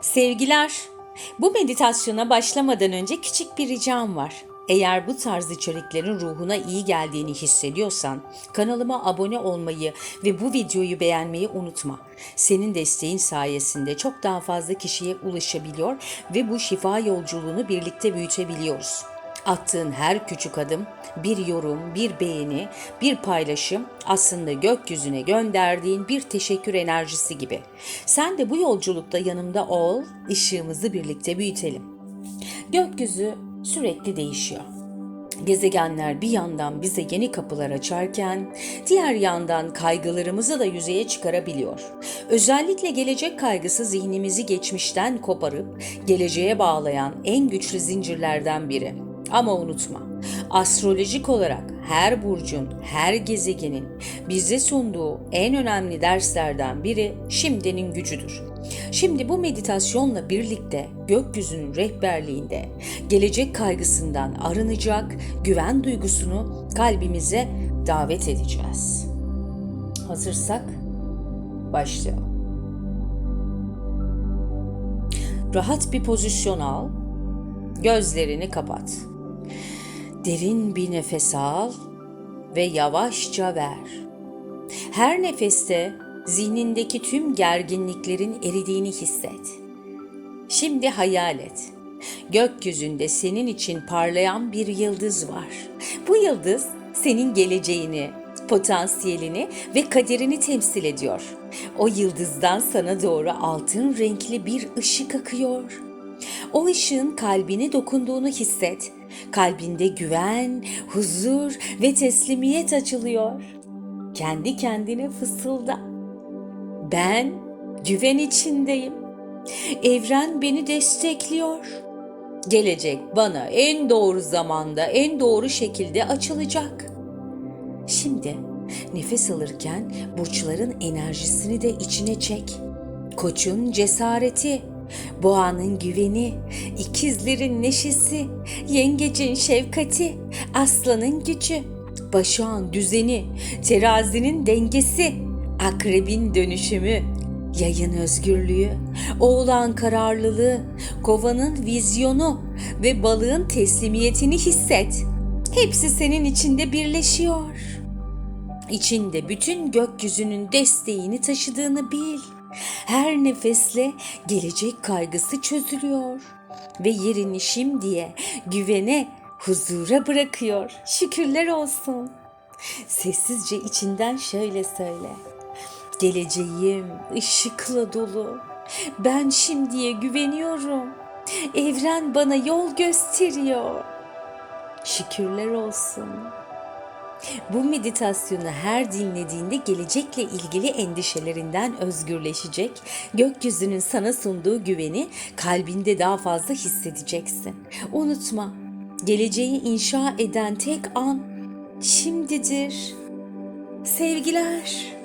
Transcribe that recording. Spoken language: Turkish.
Sevgiler, bu meditasyona başlamadan önce küçük bir ricam var. Eğer bu tarz içeriklerin ruhuna iyi geldiğini hissediyorsan kanalıma abone olmayı ve bu videoyu beğenmeyi unutma. Senin desteğin sayesinde çok daha fazla kişiye ulaşabiliyor ve bu şifa yolculuğunu birlikte büyütebiliyoruz. Attığın her küçük adım, bir yorum, bir beğeni, bir paylaşım aslında gökyüzüne gönderdiğin bir teşekkür enerjisi gibi. Sen de bu yolculukta yanımda ol, ışığımızı birlikte büyütelim. Gökyüzü sürekli değişiyor. Gezegenler bir yandan bize yeni kapılar açarken diğer yandan kaygılarımızı da yüzeye çıkarabiliyor. Özellikle gelecek kaygısı zihnimizi geçmişten koparıp geleceğe bağlayan en güçlü zincirlerden biri. Ama unutma, astrolojik olarak her burcun, her gezegenin bize sunduğu en önemli derslerden biri şimdinin gücüdür. Şimdi bu meditasyonla birlikte gökyüzünün rehberliğinde gelecek kaygısından arınacak güven duygusunu kalbimize davet edeceğiz. Hazırsak başlayalım. Rahat bir pozisyon al. Gözlerini kapat. Derin bir nefes al ve yavaşça ver. Her nefeste zihnindeki tüm gerginliklerin eridiğini hisset. Şimdi hayal et. Gökyüzünde senin için parlayan bir yıldız var. Bu yıldız senin geleceğini, potansiyelini ve kaderini temsil ediyor. O yıldızdan sana doğru altın renkli bir ışık akıyor. O ışığın kalbine dokunduğunu hisset. Kalbinde güven, huzur ve teslimiyet açılıyor. Kendi kendine fısılda. Ben güven içindeyim. Evren beni destekliyor. Gelecek bana en doğru zamanda, en doğru şekilde açılacak. Şimdi nefes alırken burçların enerjisini de içine çek. Koçun cesareti, boğanın güveni, ikizlerin neşesi, yengecin şefkati, aslanın gücü, başağın düzeni, terazinin dengesi, akrebin dönüşümü, yayın özgürlüğü, oğlan kararlılığı, kovanın vizyonu ve balığın teslimiyetini hisset. Hepsi senin içinde birleşiyor. İçinde bütün gökyüzünün desteğini taşıdığını bil. Her nefesle gelecek kaygısı çözülüyor ve yerini şimdiye, güvene, huzura bırakıyor. Şükürler olsun. Sessizce içinden şöyle söyle. Geleceğim ışıkla dolu. Ben şimdiye güveniyorum. Evren bana yol gösteriyor. Şükürler olsun. Bu meditasyonu her dinlediğinde gelecekle ilgili endişelerinden özgürleşecek, gökyüzünün sana sunduğu güveni kalbinde daha fazla hissedeceksin. Unutma, geleceği inşa eden tek an şimdidir. Sevgiler.